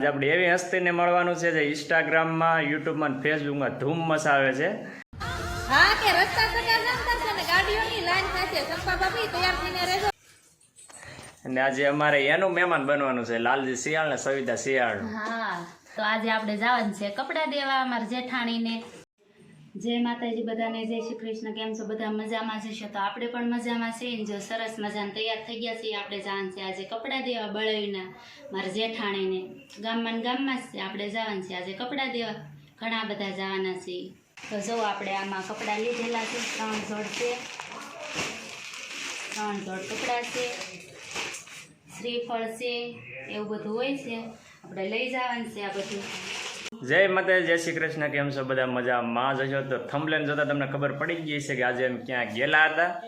આજે આપણે એવી હસ્તીને મળવાનું છે જે ઇન્સ્ટાગ્રામમાં યુટ્યુબમાં અને ફેસબુકમાં ધૂમ મચાવે છે. હા કે રસ્તા કટા ને ગાડીઓની લાઈન થશે સંપા ભાભી તૈયાર થઈને રહેજો. અને આજે અમારે એનું મહેમાન બનવાનું છે લાલજી શિયાળ ને સવિતા શિયાળ. હા તો આજે આપણે જવાનું છે કપડાં દેવા અમારા જેઠાણીને. જય માતાજી બધાને, જય શ્રી કૃષ્ણ. કેમ છો? બધા મજામાં જશો તો આપણે પણ મજામાં છીએ જો સરસ મજાને તૈયાર થઈ ગયા છીએ. આપણે જવાનું છે આજે કપડાં દેવા બળવીના, મારા જેઠાણીને. ગામમાં ગામમાં જ છે. આપણે જવાનું છે આજે કપડાં દેવા. ઘણા બધા જવાના છીએ. તો જો આપણે આમાં કપડાં લીધેલા છે. ત્રણ જોડ છે. ત્રણ જોડ કપડાં છે. શ્રીફળ છે. એવું બધું હોય છે. આપણે લઈ જવાનું છે આ બધું. જય માતા જય શ્રી કૃષ્ણ, કેમ છો બધા મજામાં? જશો તો થંભલેન જોતા તમને ખબર પડી ગઈ છે કે આજે અમે ક્યાં ગયેલા હતા.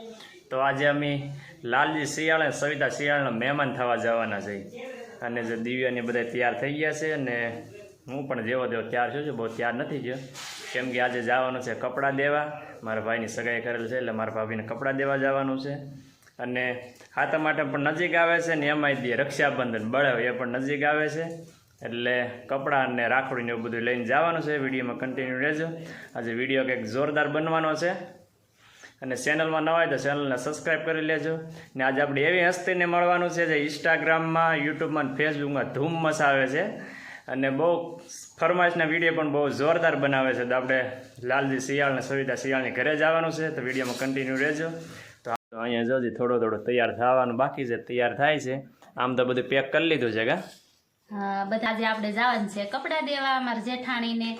તો આજે અમે લાલજી શિયાળ અને સવિતા શિયાળના મહેમાન થવા જવાના છે. અને જે દિવ્યાને બધા તૈયાર થઈ ગયા છે અને હું પણ જેવો તેવો તૈયાર છું છું, બહુ તૈયાર નથી ગયો કેમ કે આજે જવાનું છે કપડાં દેવા. મારા ભાઈની સગાઈ કરેલ છે એટલે મારા ભાભીને કપડાં દેવા જવાનું છે. અને હાથા માટે પણ નજીક આવે છે ને એમાં રક્ષાબંધન બળાવ એ પણ નજીક આવે છે. એટલે કપડાં અને રાખડી ને એવું બધું લઈને જવાનું છે. વિડીયોમાં કન્ટિન્યુ રહેજો. આજે વીડિયો કંઈક જોરદાર બનવાનો છે. અને ચેનલમાં નવા હોય તો ચેનલને સબસ્ક્રાઈબ કરી લેજો. ને આજે આપણે એવી હસ્તીને મળવાનું છે જે ઇન્સ્ટાગ્રામમાં યુટ્યુબમાં અને ફેસબુકમાં ધૂમ મચાવે છે. અને બહુ ફરમાઈશના વીડિયો પણ બહુ જોરદાર બનાવે છે. તો આપણે લાલજી શિયાળ અને સવિતા શિયાળની ઘરે જવાનું છે. તો વિડીયોમાં કન્ટિન્યુ રહેજો. તો અહીંયા જોજી થોડો થોડો તૈયાર થવાનું બાકી છે. તૈયાર થાય છે. આમ તો બધું પેક કરી લીધું છે કા? બધા જે આપણે જવાનું છે કપડાં દેવા અમારા જેઠાણીને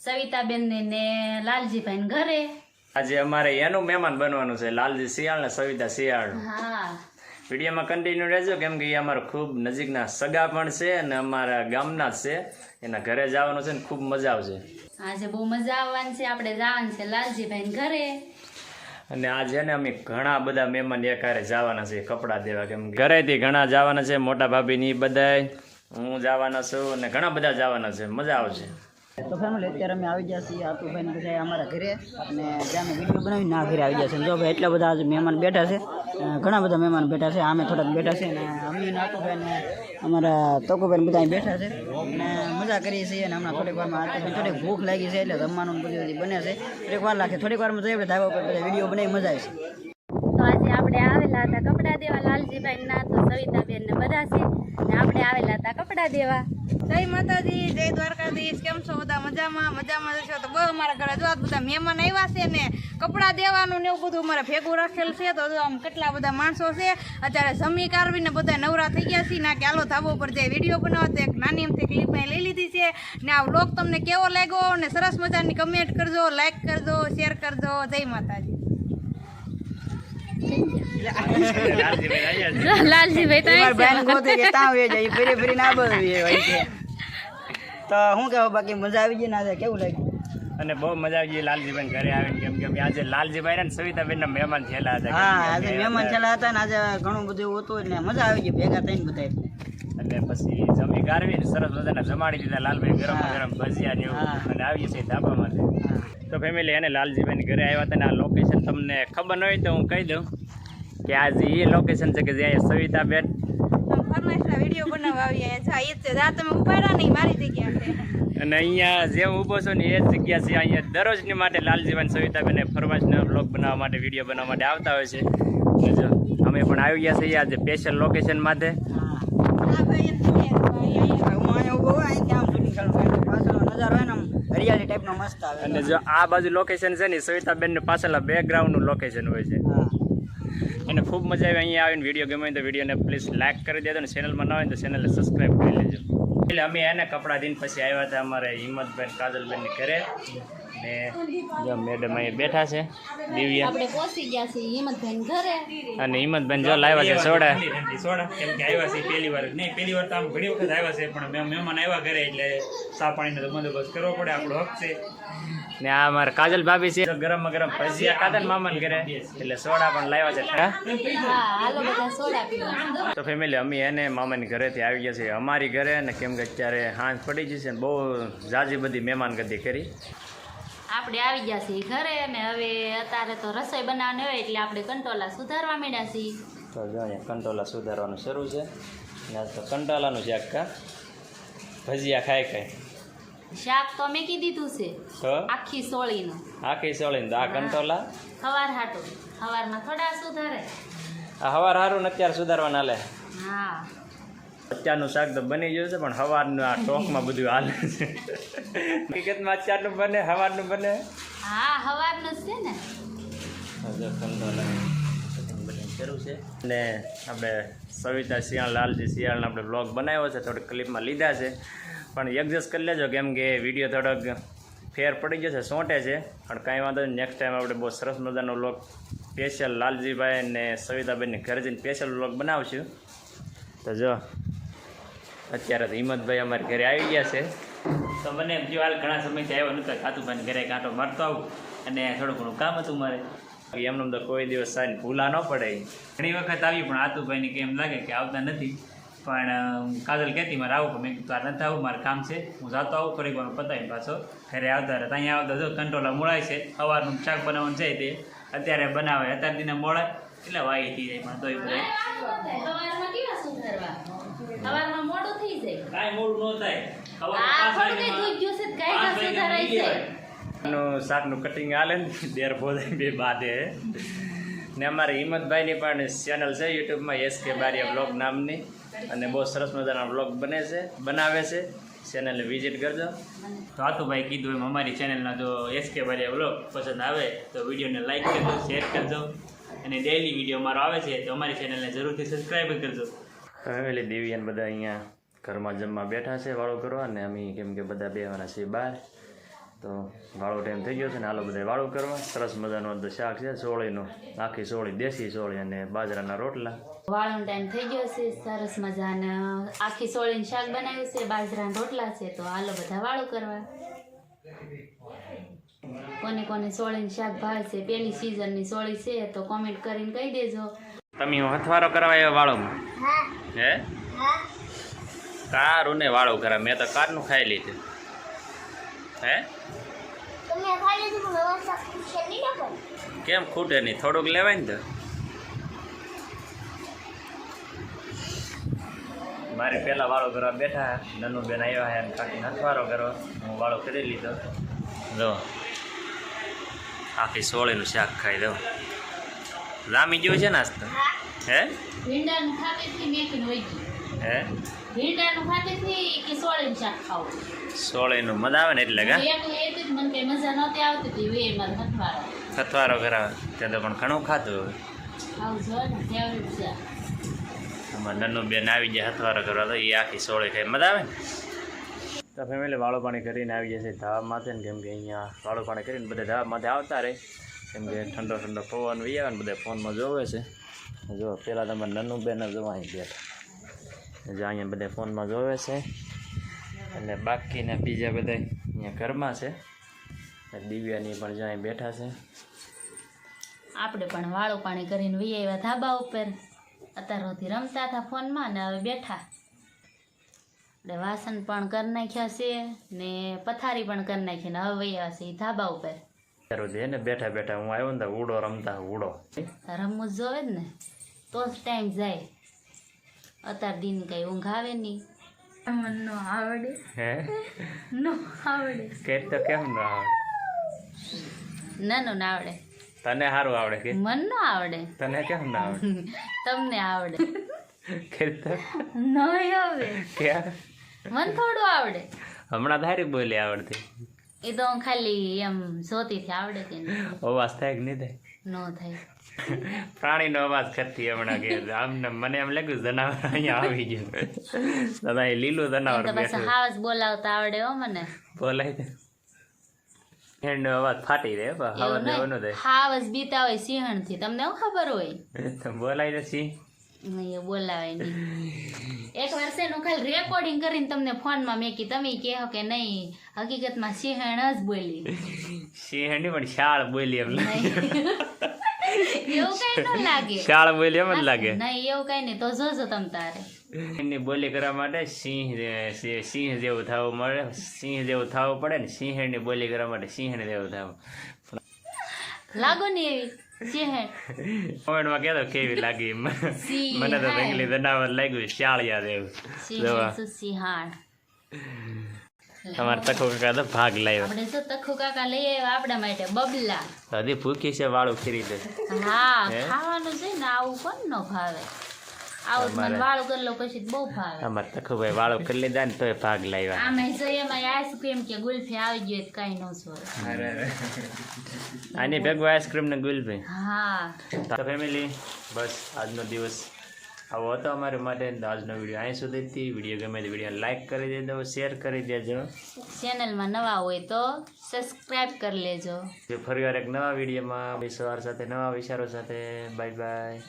સવિતાબેનને ને લાલજીભાઈને ઘરે. આજે અમારે એનું મહેમાન બનવાનું છે લાલજી શિયાળ ને સવિતા શિયાળ. હા. વિડીયોમાં કન્ટિન્યુ રહેજો કેમ કે એ અમારા ખૂબ નજીકના સગા પણ છે અને અમારા ગામના જ છે. એના ઘરે જવાનું છે ને ખૂબ મજા આવશે. આજે બહુ મજા આવવાની છે આપણે જવાનું છે લાલજીભાઈ ઘરે. અને આજે ને અમે ઘણા બધા મહેમાન એકારે જવાના છે કપડાં દેવા કેમ ઘરેથી ઘણા જવાના છે મોટા ભાભીની બધાય. હું જવાના છું અને ઘણા બધા જવાના છે. મજા આવશે. તો ફેમિલી અત્યારે અમે આવી ગયા છીએ આતુભાઈને બધા અમારા ઘરે અને જ્યાં અમે વીડિયો બનાવી ના ઘરે આવી ગયા છે. જો ભાઈ, એટલા બધા મહેમાન બેઠા છે. ઘણા બધા મહેમાન બેઠા છે. આમે થોડાક બેઠા છે અને અમે નાતુભાઈને અમારા તોકુભાઈ બધા બેઠા છે. અને મજા કરીએ છીએ અને હમણાં થોડીક વારમાં આતુભાઈ થોડીક ભૂખ લાગી છે એટલે જમવાનું બધું બને છે. થોડીક વાર લાગે, થોડીક વારમાં જઈએ ધાબા ઉપર બધા વીડિયો બનાવી મજા આવે આજે આપણે આવેલા હતા કપડાં દેવા, લાલજીભાઈ ના તો સવિતાબેન ને બધા છે. ને આપણે આવેલા હતા કપડાં દેવા. જય માતાજી, જય દ્વારકાધીશ. કેમ છો બધા? મજામાં? મજામાં જશો તો બહુ અમારા ઘરે જોવા બધા મહેમાન આવ્યા છે ને, કપડાં દેવાનું ને એવું બધું અમારે ભેગું રાખેલ છે. તો જો આમ કેટલા બધા માણસો છે. અત્યારે જમી કારવીને બધા નવરા થઈ ગયા છે. ના કે હાલો ધાબો પર જે વીડિયો બનાવો તો એક નાની એમથી ક્લિપ અહીં લઈ લીધી છે. ને આ વ્લોગ તમને કેવો લાગ્યો? ને સરસ મજાની કમેન્ટ કરજો લાઈક કરજો શેર કરજો. જય માતાજી. લાલજીભાઈ તો બેન ગોતે કે ત્યાં આવી જાય ફરી ફરી ના બોલવી હોય તો શું કહેવું બાકી મજા આવી ગઈ ને કેવું લાગ્યું? અને બહુ મજા આવી ગઈ લાલજીભાઈ ઘરે આવીને કેમ કે આજે લાલજીભાઈ ને સવિતાબેન ના મહેમાન થયેલા હતા હા આજે મહેમાન છેલ્લા હતા ને આજે ઘણું બધું હતું એટલે મજા આવી ગઈ ભેગા થઈને બધા એટલે એટલે પછી જમી ગારવી સરસ મજાના જમાડી દીધા લાલભાઈ ગરમ ગરમ ભજીયા ને એવું હા. અને આવીએ છીએ ધાબામાંથી તો ફેમિલી એને લાલજીભાઈ ઘરે આવ્યા હતા ને આ લોકેશન તમને ખબર ન હોય તો હું કહી દઉં કે આજે એ લોકેશન છે કે જ્યાં સવિતાબેન જા જ જા અને અહીંયા જેમ ઊભો છું ને એ જ જગ્યા છે. અહીંયા દરરોજની માટે લાલજીભાઈ સવિતાબેન ફરવાશના બ્લોગ બનાવવા માટે વીડિયો બનાવવા માટે આવતા હોય છે. જો અમે પણ આવી ગયા છીએ આજે સ્પેશિયલ લોકેશન માટે હા આ ભાઈ એમ કે ભાઈ અહીંયા હું અહીંયા ઊભો હોય અહીંથી આમ શૂટિંગ ચાલુ કર્યું પાછળનો નજારો હોય ને આમ હરિયાળી ટાઈપનો મસ્ત આવે. અને જો આ બાજુ લોકેશન છે ને સવિતાબેન પાછળ બેકગ્રાઉન્ડનું લોકેશન હોય છે. અને ખૂબ મજા આવી અહીંયા આવીને વીડિયો ગમે તો વિડીયોને પ્લીઝ લાઇક કરી દેજો અને ચેનલમાં ન હોય તો ચેનલને સબસ્ક્રાઈબ કરી લેજો. એટલે અમે એને કપડાં દિન પછી આવ્યા હતા અમારે હિંમતબેન કાજલબેનની ઘરે. જો મેડમ અહીંયા બેઠા છે દિવ્યા. આપણે પહોંચી ગયા છીએ હિંમતભાઈ ઘરે. અને હિંમતબેન જો લાવ્યા છે સોડા. સોડા. કેમ કે આવ્યા છે પહેલી વાર. નહીં પહેલી વાર તો આમ ઘણી વખત આવ્યા છે પણ મેં મહેમાન આવ્યા ઘરે એટલે સા પાણીનો બંદોબસ્ત કરવો પડે આપણો હક છે. ને આ અમારે કાજલ ભાભી છે. ગરમ ગરમ ભજીયા કાજલ ને મામાને ઘરે એટલે સોડા પણ લાવ્યા છે. હા? હા હાલો બધા સોડા પીવા. તો ફેમિલી અમે એને મામાની ઘરેથી આવી ગયા છીએ. અમારી ઘરે અને કેમ કે અત્યારે હાંજ પડી જશે ને બહુ જાજી બધી મહેમાનગતિ કરી. આપણે આવી ગયા છીએ ઘરે અને હવે અત્યારે તો રસોઈ બનાવવાની હોય એટલે આપણે કંટોલા સુધારવા માંડ્યા છીએ. તો જો અહીંયા કંટોલા સુધારવાનું શરૂ છે. ને તો કંટાલાનું શાક કા? ભજીયા ખાય ખાય શાક તો મેં કીધું છે. આખી સોળીનું. આખી સોળીને. તો આ કંટોલા? સવાર હાટું. હવારમાં થોડા સુધારે. આ હવાર હારું ને અત્યારે સુધારવાના લે. હા. અત્યારનું શાક તો બની ગયું છે પણ સવારનું આ ટોકમાં બધું હાલે છે. હકીકતમાં અત્યારનું બને સવારનું બને? હા સવારનું છે ને. શરૂ છે. અને આપણે સવિતા શિયાળ લાલજી શિયાળનો આપણે બ્લોગ બનાવ્યો છે થોડીક ક્લિપમાં લીધા છે. પણ એડજસ્ટ કરી લેજો કેમ કે વીડિયો થોડોક ફેર પડી ગયો છે સોંટે છે. પણ કાંઈ વાંધો નહીં નેક્સ્ટ ટાઈમ આપણે બહુ સરસ મજાનો બ્લોગ સ્પેશિયલ લાલજીભાઈ અને સવિતાબેનની ઘરે જઈને સ્પેશિયલ બ્લોગ બનાવશું. તો જો અત્યારે તો હિંમતભાઈ અમારે ઘરે આવી ગયા છે. તો મને એમ જો હાલ ઘણા સમયથી આવ્યો નહોતો કાતુભાઈ ઘરે કાંટો મારતો આવું. અને થોડું ઘણું કામ હતું મારે. એમને તો કોઈ દિવસ સારી ભૂલા ન પડે. ઘણી વખત આવી, પણ આતુભાઈને કે એમ લાગે કે આવતા નથી. પણ કાજલ કહેતી, મારે આવું. મેં કીધું, આ નથી આવું, મારે કામ છે. હું જાતો આવું, ફરી વાર પતાવીને પાછો ઘરે આવતા રહે. અહીંયા આવતા જો કંટ્રોલા મોળાય છે, સવારનું શાક બનાવવાનું જાય તે. અત્યારે બનાવે, અત્યારે દિને મોળાય એટલે વાઈ થઈ જાય પણ તોય બધા સવારમાં કેવા મોડું થઈ જાય કાંઈ મોડું ન થાય. આ થોડું કઈ દૂધ જ્યુસ જ કાંઈ ના સુધારાય છે. નું શાકનું કટિંગ આલે ને દેર ભોજાય બે બાદે ને અમારે હિંમતભાઈની પણ ચેનલ છે યુટ્યુબમાં એસ કે બારિયા બ્લોગ નામની. અને બહુ સરસ મજાના બ્લોગ બને છે બનાવે છે. ચેનલને વિઝિટ કરજો. તો આતુભાઈ કીધું એમ અમારી ચેનલના જો એસ કે બારિયા બ્લોગ પસંદ આવે તો વિડીયોને લાઈક કરજો શેર કરજો. અને ડેઇલી વીડિયો અમારો આવે છે તો અમારી ચેનલને જરૂરથી સબસ્ક્રાઈબ કરજો. ફેમિલી અને બધા અહીંયા ઘરમાં જમવા બેઠા છે વાળો કરવા અને અમે કેમ કે બધા બેવાના છીએ બહાર. તો વાળો ટાઈમ થઈ ગયો છે ને હાલો બધા વાળું કરવા સરસ મજાનું અંદર શાક છે સોળીનું આખી સોળી દેશી સોળી અને બાજરાના રોટલા. વાળનો ટાઈમ થઈ ગયો છે સરસ મજાના. આખી સોળીનું શાક બનાવ્યું છે બાજરાના રોટલા છે તો હાલો બધા વાળું કરવા કોને કોને સોળીનું શાક ભાવે છે પેલી સિઝનની સોળી છે તો કોમેન્ટ કરીને કહી દેજો. તમે હથવારો કરવા આવ્યો વાળોમાં? હે? કારું ને વાળું ખરા મેં તો કારનું ખાઈ લીધું. હે? કેમ ખૂટે નહીં? થોડુંક લેવાય ને તો. મારે પહેલાં વાળો કરવા બેઠા. નનુબેન આવ્યા હે કાકીને વાળો કરવા. હું વાળો કરી લીધો. જો. આખી સોળીનું શાક ખાઈ દઉં. રામી ગયું છે નાસ્તો? હે. હે? ભીંડાનું ખાતેથી કે સોળીનું શાક ખાવું. સોળીનું મજા આવે ને એટલે કા? હું એકલી જ મને કઈ મજા નહોતી આવતી હતી વે મારે હથવારો. હથવારો કરાવે ત્યાં તો પણ ઘણું ખાતું હવે. આવું જો ને ફેવરેટ છે. આમાં નન્નું બેન આવી જાય હથવારો કરવા તો એ આખી સોળી ખાઈ મજા આવે તો ફેમિલી વાળો પાણી કરીને આવી જશે ધાબા માથે ને કેમ કે અહીંયા વાળો પાણી કરીને બધા ધાબા માથે આવતા રહે કેમ કે ઠંડો ઠંડો પવન વી આવે ને બધા ફોનમાં જોવે છે. જો પહેલાં તમારે નન્નું બેન જ જોવા અહીં બેઠા. જો અહીંયા બધા ફોનમાં જોવે છે. અને બાકીના બીજા બધા અહીંયા ઘરમાં છે. દિવ્યાની પણ જો અહીં બેઠા છે. આપણે પણ વાળું પાણી કરીને વી આવ્યા ધાબા ઉપર. અત્યાર સુધી રમતા હતા ફોનમાં ને હવે બેઠા. એટલે વાસણ પણ કરી નાખ્યા છે ને પથારી પણ કરી નાખી ને હવે વૈયા આવ્યા છે ધાબા ઉપર. ત્યારે એને બેઠા બેઠા હું આવ્યો ને ઉડો રમતા ઉડો રમવું જોવે જ ને. તો જ ટાઈમ જાય. અત્યાર દિન કઈ ઊંઘ આવે નહીં. મને નો આવડે? હે? નો આવડે. કે તો કેમ ન આવડે? નાનું ના આવડે. તને સારું આવડે કે? મન નો આવડે. તને કેમ ના આવડે? તમને આવડે. કે તો? આવે. કે? મન થોડું આવડે. હમણાં ધારી બોલી આવડતી. એ તો હું ખાલી એમ જોતી આવડે કે નહીં અવાજ થાય કે નહીં થાય? ન થાય. પ્રાણીનો અવાજ કરતી હમણાં કે આમને મને એમ લાગ્યું જનાવર અહીંયા આવી ગયું. દાદા એ લીલું જનાવર બેઠું. હાવસ બોલાવતા આવડે હો મને. બોલાય એનો અવાજ ફાટી રહે હાવસ બીતા હોય સિંહણથી. તમને શું ખબર હોય? બોલાય ને નહીં એ બોલાવે નહીં. એક વર્ષે છે ખાલી રેકોર્ડિંગ કરીને તમને ફોનમાં મેં મેકી તમે કહો કે નહીં હકીકતમાં સિંહણ જ બોલી. સિંહણ પણ શાળ બોલી એમ એવું કઈ ન લાગે. શાળ બોલી એમ જ લાગે. નહીં એવું કઈ નહીં તો જોજો તમ તારે. એની બોલી કરવા માટે સિંહ સિંહ જેવું થવું મળે. સિંહ જેવું થવું પડે ને સિંહણની બોલી કરવા માટે સિંહ જેવું થવું. લાગો ને એવી. સિંહણ કોમેન્ટમાં કહેતો કેવી લાગી મને તો. જંગલી જનાવર લાગ્યું શાળિયા જેવું. અમારે તકો કાકા તો ભાગ લાવ્યો આપણે તો તખો કાકા લઈ આવ્યા આપણા માટે બબલા. હજી ભૂખી છે વાળું ખીરી દે. હા ખાવાનું છે ને આવું કોણ ન ભાવે? આવું મને તમારે- વાળું કરી લો પછી તો બહુ ભાવે. અમારે તખુભાઈ વાળું કરી લીધા ને તોય ભાગ લાવ્યા. આમે આઈસ્ક્રીમ કે ગુલ્ફી આવી ગયો તો કાંઈ ન આની ભેગું આઈસ્ક્રીમ ને ગુલ્ફી. હા. તો ફેમિલી બસ આજનો દિવસ આવો હતો અમારે માટે. આજનો વીડિયો અહીં સુધીથી વીડિયો ગમે તો વીડિયો લાઈક કરી દેજો શેર કરી દેજો. ચેનલમાં નવા હોય તો સબસ્ક્રાઇબ કરી લેજો. ફરી વાર એક નવા વિડીયોમાં. સવાર સાથે નવા વિચારો સાથે. Bye bye